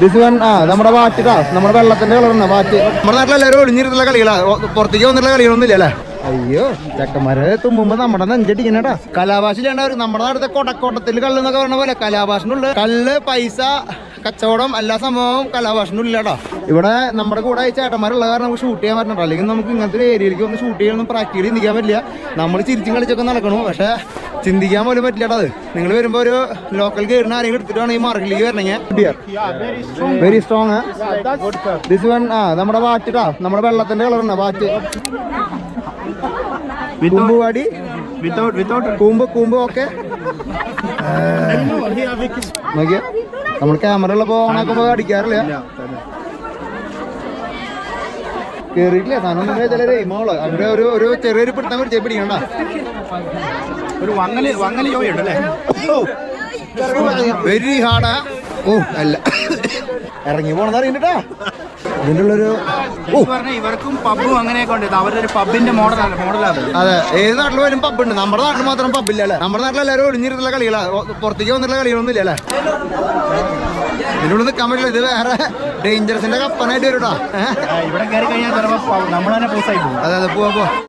This one ആ നമ്മുടെ വാറ്റിട്ടാ നമ്മുടെ വെള്ളത്തിന്റെ കളർ വാറ്റ്. നമ്മുടെ നാട്ടിലെല്ലാവരും ഒളിഞ്ഞിരുന്നുള്ള കളികളാ. പുറത്തേക്ക് വന്നിട്ടുള്ള കളികളൊന്നും ഇല്ലല്ലേ അയ്യോ ചക്കന്മാരെ തുമ്പുമ്പോ നമ്മുടെ നെഞ്ചടിക്കണേട്ടാ കലാഭാഷയിലാണ് നമ്മുടെ അടുത്ത കൊടക്കോട്ടത്തിൽ കല്ല് എന്നൊക്കെ പറഞ്ഞ പോലെ കലാഭാഷനുള്ള കല്ല് പൈസ കച്ചവടം എല്ലാ സംഭവവും കലാഭാഷനുള്ളടാ ഇവിടെ നമ്മുടെ കൂടെ ചേട്ടന്മാരുള്ള കാരണം നമുക്ക് ഷൂട്ട് ചെയ്യാൻ പറ്റണ്ട അല്ലെങ്കിൽ നമുക്ക് ഇങ്ങനത്തെ ഒരു ഏരിയയിലേക്ക് ഒന്ന് ഷൂട്ട് ചെയ്യാനൊന്നും പ്രാക്ടിക്കലി നിൽക്കാൻ പറ്റില്ല. നമ്മൾ ചിരിച്ചും കളിച്ചൊക്കെ നടക്കണു. പക്ഷെ ചിന്തിക്കാൻ പോലും പറ്റില്ലടാ അത്. നിങ്ങൾ വരുമ്പോൾ ഒരു ലോക്കൽ ഗൈഡിനെ ആരെങ്കിലും എടുത്തിട്ട് വേണം ഈ മാർക്കറ്റിലേക്ക് വരണമെങ്കിൽ വെരി സ്ട്രോങ് ദിസ് വൺ ആ നമ്മുടെ വാറ്റിട്ടാ നമ്മുടെ വെള്ളത്തിന്റെ കളർ ഉണ്ടോ വാറ്റ്. കൂമ്പുവാടി വിത്തൗട്ട് വിത്തൗട്ട് കൂമ്പ് കൂമ്പ് ഓക്കെ നോക്കിയ നമ്മൾ ക്യാമറ ഉള്ളപ്പോ ഓണാക്കുമ്പോ അടിക്കാറില്ല. കേറിയിട്ടില്ല സാധനം ചിലരെ മോൾ അവിടെ ഒരു ഒരു ചെറിയൊരു പിടുത്തം പിടിച്ചേ പിടിക്കണ്ട. ഒരു വങ്ങൽ വങ്ങൽ യോഗയുണ്ട് അല്ലേ വെരി ഹാർഡാ ഓ അല്ല. ഇറങ്ങി പോണെന്ന് അറിയണ്ടാ ഇതിന്റെ ഉള്ളൊരു ഓ. പറഞ്ഞ ഇവർക്കും പബ്ബും അങ്ങനെയൊക്കെ ഉണ്ട്. ഇത് അവരുടെ ഒരു പബ്ബിന്റെ മോഡലാണ് മോഡലാണ്. അതെ. ഏത് നാട്ടിൽ വരും പബ്ബ് ഉണ്ട്. നമ്മുടെ നാട്ടിൽ മാത്രം പബ്ബില്ല അല്ലേ? നമ്മുടെ നാട്ടിൽ എല്ലാവരും ഒളിഞ്ഞിരുന്നുള്ള കളികളാ. പുറത്തേക്ക് വന്നിട്ടുള്ള കളികളൊന്നും ഇല്ല അല്ലേ? ഇതിനുള്ളിൽ നിൽക്കാൻ പറ്റില്ല. ഇത് വേറെ ഡേഞ്ചറസിന്റെ കപ്പനായിട്ട് വരൂടാ ഇവിടെ കയറി കഴിഞ്ഞാൽ ചിലപ്പോൾ നമ്മൾ തന്നെ പൂസായി പോകും. അതെ അതെ. പോവാ പോവാ.